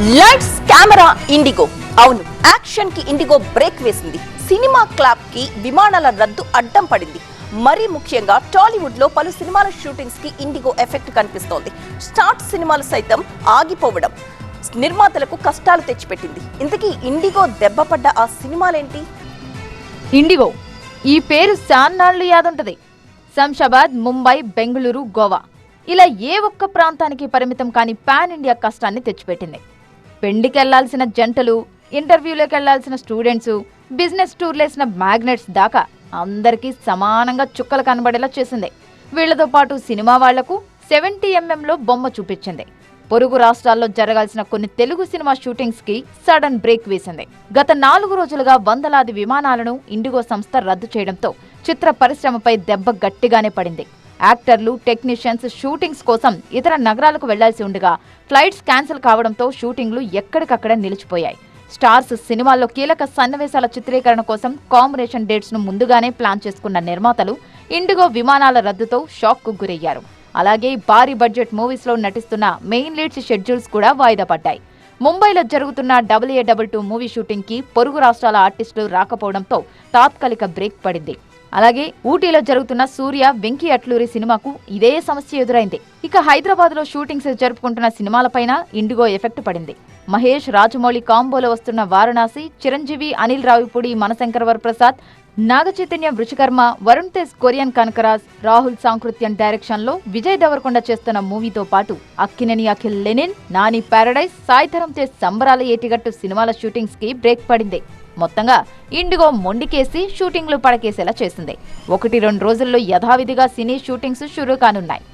Lights camera IndiGo. అవును యాక్షన్కి Indigo break వేసింది. సినిమా క్లాప్కి విమానాల రద్దు అడ్డం పడింది. మరీ ముఖ్యంగా టాలీవుడ్లో పలు సినిమాల షూటింగ్స్కి ఇండిగో ఎఫెక్ట్ కనిపిస్తోంది. స్టార్ట్ సినిమాలు సైతం ఆగిపోవడం నిర్మాతలకు కష్టాలు తెచ్చిపెట్టింది. ఇంతకీ ఇండిగో దెబ్బపడ్డ ఆ సినిమాలేంటి? ఇండిగో ఈ పేరు శాన్నాళ్ళు యాదుంటది. శంషాబాద్ ముంబై బెంగళూరు గోవా. ఇలా ఏ ఒక్క ప్రాంతానికి పరిమితం కాని పాన్ ఇండియా కష్టాన్ని తెచ్చిపెట్టింది. పెండికెళ్ళాల్సిన జంటలు ఇంటర్వ్యూలోకి వెళ్ళాల్సిన స్టూడెంట్స్ బిజినెస్ టూర్లేసిన మ్యాగ్నెట్స్ దాకా అందరికీ సమానంగా చుక్కలు కనబడేలా చేసింది. వీళ్ళతో పాటు సినిమా వాళ్ళకు సెవెంటీ ఎంఎంలో బొమ్మ చూపించింది. పొరుగు రాష్ట్రాల్లో జరగాల్సిన కొన్ని తెలుగు సినిమా షూటింగ్స్కి సడన్ బ్రేక్ వేసింది. గత నాలుగు రోజులుగా వందలాది విమానాలను ఇండిగో సంస్థ రద్దు చేయడంతో చిత్ర పరిశ్రమపై దెబ్బ గట్టిగానే పడింది. యాక్టర్లు టెక్నీషియన్స్ షూటింగ్స్ కోసం ఇతర నగరాలకు వెళ్ళాల్సి ఉండగా ఫ్లైట్స్ క్యాన్సిల్ కావడంతో షూటింగ్లు ఎక్కడికక్కడ నిలిచిపోయాయి. స్టార్స్ సినిమాల్లో కీలక సన్నివేశాల చిత్రీకరణ కోసం కాంబినేషన్ డేట్స్ను ముందుగానే ప్లాన్ చేసుకున్న నిర్మాతలు ఇండిగో విమానాల రద్దుతో షాక్కు గురయ్యారు. అలాగే భారీ బడ్జెట్ మూవీస్లో నటిస్తున్న మెయిన్ లీడ్స్ షెడ్యూల్స్ కూడా వాయిదా పడ్డాయి. ముంబైలో జరుగుతున్న double A double two movie షూటింగ్కి పొరుగు రాష్ట్రాల ఆర్టిస్టులు రాకపోవడంతో తాత్కాలిక బ్రేక్ పడింది. అలాగే ఊటీలో జరుగుతున్న సూర్య వెంకీ అట్లూరి సినిమాకు ఇదే సమస్య ఎదురైంది. ఇక హైదరాబాద్లో షూటింగ్స్ జరుపుకుంటున్న సినిమాలపైన ఇండిగో ఎఫెక్ట్ పడింది. మహేష్ రాజమౌళి కాంబోలో వస్తున్న వారణాసి చిరంజీవి అనిల్ రావిపూడి మనశంకర్ వరప్రసాద్ నాగచైతన్య వృషకర్మ వరుణ్ తేజ్ కొరియన్ కనకరాజ్ రాహుల్ సాంకృత్యం డైరెక్షన్లో విజయ్ దేవరకొండ చేస్తున్న మూవీతో పాటు అక్కినేని అఖిల్ లెనిన్ నాని పారడైజ్ సాయిధరం తేజ్ సంబరాల ఏటిగట్టు సినిమాల షూటింగ్స్కి బ్రేక్ పడింది. మొత్తంగా ఇండిగో మొండికేసి షూటింగ్లు పడకేసేలా చేసింది. ఒకటి రెండు రోజుల్లో యథావిధిగా సినీ షూటింగ్స్ షురూ కానున్నాయి.